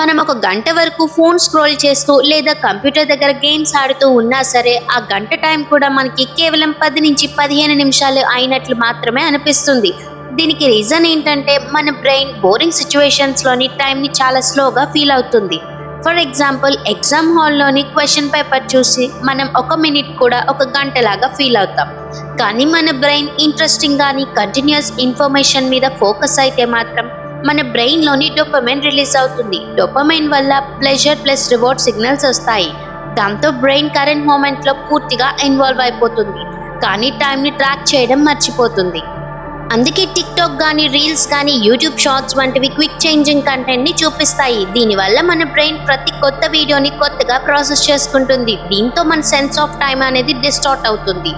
మనం ఒక గంట వరకు ఫోన్ స్క్రోల్ చేస్తూ లేదా కంప్యూటర్ దగ్గర గేమ్స్ ఆడుతూ ఉన్నా సరే ఆ గంట టైం కూడా మనకి కేవలం పది నుంచి పదిహేను నిమిషాలు అయినట్లు మాత్రమే అనిపిస్తుంది. దీనికి రీజన్ ఏంటంటే మన బ్రెయిన్ బోరింగ్ సిచ్యువేషన్స్లోని టైంని చాలా స్లోగా ఫీల్ అవుతుంది. ఫర్ ఎగ్జాంపుల్ ఎగ్జామ్ హాల్లోని క్వశ్చన్ పేపర్ చూసి మనం ఒక మినిట్ కూడా ఒక గంటలాగా ఫీల్ అవుతాం. కానీ మన బ్రెయిన్ ఇంట్రెస్టింగ్ కానీ కంటిన్యూస్ ఇన్ఫర్మేషన్ మీద ఫోకస్ అయితే మాత్రం మన బ్రెయిన్లోని డొపమైన్ రిలీజ్ అవుతుంది. డొపమైన్ వల్ల ప్లెజర్ ప్లస్ రివార్డ్ సిగ్నల్స్ వస్తాయి. దాంతో బ్రెయిన్ కరెంట్ మూమెంట్లో పూర్తిగా ఇన్వాల్వ్ అయిపోతుంది. కానీ టైంని ట్రాక్ చేయడం మర్చిపోతుంది. అందుకే టిక్టాక్ కానీ రీల్స్ కానీ యూట్యూబ్ షార్ట్స్ వంటివి క్విక్ చేంజింగ్ కంటెంట్ని చూపిస్తాయి. దీనివల్ల మన బ్రెయిన్ ప్రతి కొత్త వీడియోని కొత్తగా ప్రాసెస్ చేసుకుంటుంది. దీంతో మన సెన్స్ ఆఫ్ టైం అనేది డిస్టార్ట్ అవుతుంది.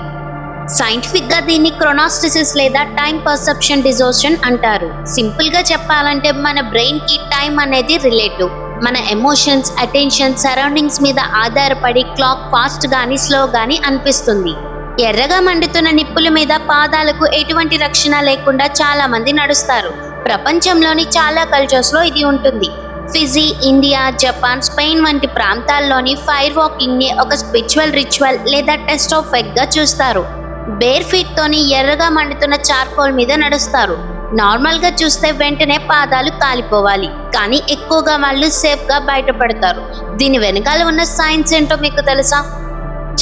సైంటిఫిక్గా దీన్ని క్రొనాస్టిసిస్ లేదా టైం పర్సెప్షన్ డిజోషన్ అంటారు. సింపుల్గా చెప్పాలంటే మన బ్రెయిన్కి టైం అనేది రిలేటివ్. మన ఎమోషన్స్ అటెన్షన్ సరౌండింగ్స్ మీద ఆధారపడి క్లాక్ ఫాస్ట్ గాని స్లో గాని అనిపిస్తుంది. ఎర్రగా మండుతున్న నిప్పుల మీద పాదాలకు ఎటువంటి రక్షణ లేకుండా చాలా మంది నడుస్తారు. ప్రపంచంలోని చాలా కల్చర్స్లో ఇది ఉంటుంది. ఫిజీ ఇండియా జపాన్ స్పెయిన్ వంటి ప్రాంతాల్లోని ఫైర్ వాకింగ్ని ఒక స్పిరిచువల్ రిచువల్ లేదా టెస్ట్ ఆఫ్ ఫెక్గా చూస్తారు. బేర్ ఫీట్ తోని ఎర్రగా మండుతున్న చార్కోల్ మీద నడుస్తారు. నార్మల్గా చూస్తే వెంటనే పాదాలు కాలిపోవాలి. కానీ ఎక్కువగా వాళ్ళు సేఫ్గా బయటపడతారు. దీని వెనకాల ఉన్న సైన్స్ ఏంటో మీకు తెలుసా?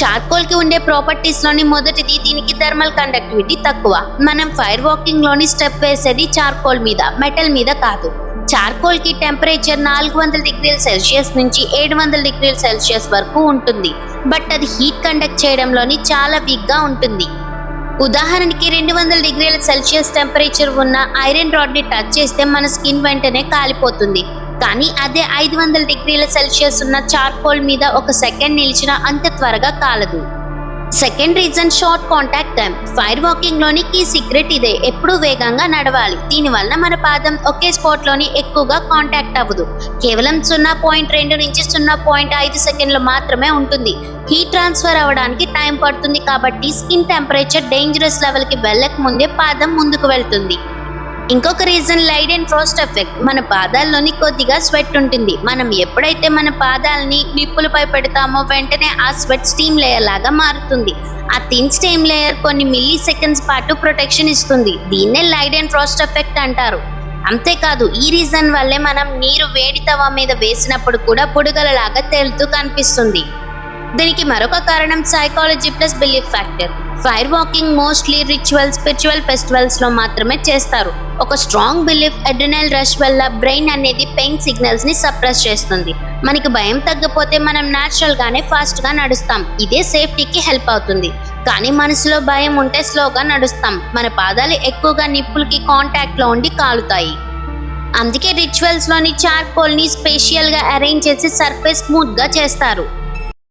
చార్కోల్కి ఉండే ప్రాపర్టీస్లోని మొదటిది దీనికి థర్మల్ కండక్టివిటీ తక్కువ. మనం ఫైర్ వాకింగ్లోని స్టెప్ వేసేది చార్కోల్ మీద మెటల్ మీద కాదు. చార్కోల్కి టెంపరేచర్ నాలుగు వందల డిగ్రీల సెల్సియస్ నుంచి ఏడు వందల డిగ్రీల సెల్సియస్ వరకు ఉంటుంది. బట్ అది హీట్ కండక్ట్ చేయడంలోని చాలా వీక్గా ఉంటుంది. ఉదాహరణకి రెండు వందల డిగ్రీల సెల్సియస్ టెంపరేచర్ ఉన్న ఐరన్ రాడ్ని టచ్ చేస్తే మన స్కిన్ వెంటనే కాలిపోతుంది. కానీ అదే ఐదు వందల డిగ్రీల సెల్సియస్ ఉన్న చార్కోల్ మీద ఒక సెకండ్ నిలిచినా అంత త్వరగా కాలదు. Second reason short contact time fire వాకింగ్లోని key secret ఇదే. ఎప్పుడూ వేగంగా నడవాలి. దీనివల్ల మన పాదం ఒకే స్పాట్లోని ఎక్కువగా కాంటాక్ట్ అవ్వదు. కేవలం సున్నా పాయింట్ రెండు నుంచి సున్నా పాయింట్ ఐదు సెకండ్లు మాత్రమే ఉంటుంది. హీట్ ట్రాన్స్ఫర్ అవ్వడానికి టైం పడుతుంది కాబట్టి స్కిన్ టెంపరేచర్ డేంజరస్ లెవెల్కి వెళ్ళక ముందే పాదం ముందుకు వెళ్తుంది. ఇంకొక reason Leidenfrost effect మన పాదాల్లోని కొద్దిగా స్వెట్ ఉంటుంది. మనం ఎప్పుడైతే మన పాదాలని నిప్పులపై పెడతామో వెంటనే ఆ స్వెట్ స్టీమ్ లేయర్ లాగా మారుతుంది. ఆ థిన్ స్టీమ్ లేయర్ కొన్ని మిల్లీ సెకండ్స్ పాటు ప్రొటెక్షన్ ఇస్తుంది. దీన్నే లైడ్ అండ్ ఫ్రోస్ట్ ఎఫెక్ట్ అంటారు. అంతేకాదు ఈ రీజన్ వల్లే మనం నీరు వేడి తవ మీద వేసినప్పుడు కూడా బుడగలలాగా తేలుతూ కనిపిస్తుంది. దీనికి మరొక కారణం psychology plus belief factor fire walking mostly ritual spiritual ఫెస్టివల్స్లో మాత్రమే చేస్తారు. ఒక స్ట్రాంగ్ బిలీఫ్ అడ్రినల్ రష్ వల్ల బ్రెయిన్ అనేది పెయిన్ సిగ్నల్స్ని సప్రెస్ చేస్తుంది. మనకి భయం తగ్గపోతే మనం న్యాచురల్ గానే ఫాస్ట్గా నడుస్తాం. ఇదే సేఫ్టీకి హెల్ప్ అవుతుంది. కానీ మనసులో భయం ఉంటే స్లోగా నడుస్తాం. మన పాదాలు ఎక్కువగా నిప్పులకి కాంటాక్ట్లో ఉండి కాలుతాయి. అందుకే రిచువల్స్లోని చార్కోల్ని గా అరేంజ్ చేసి సర్ఫేస్ స్మూత్గా చేస్తారు.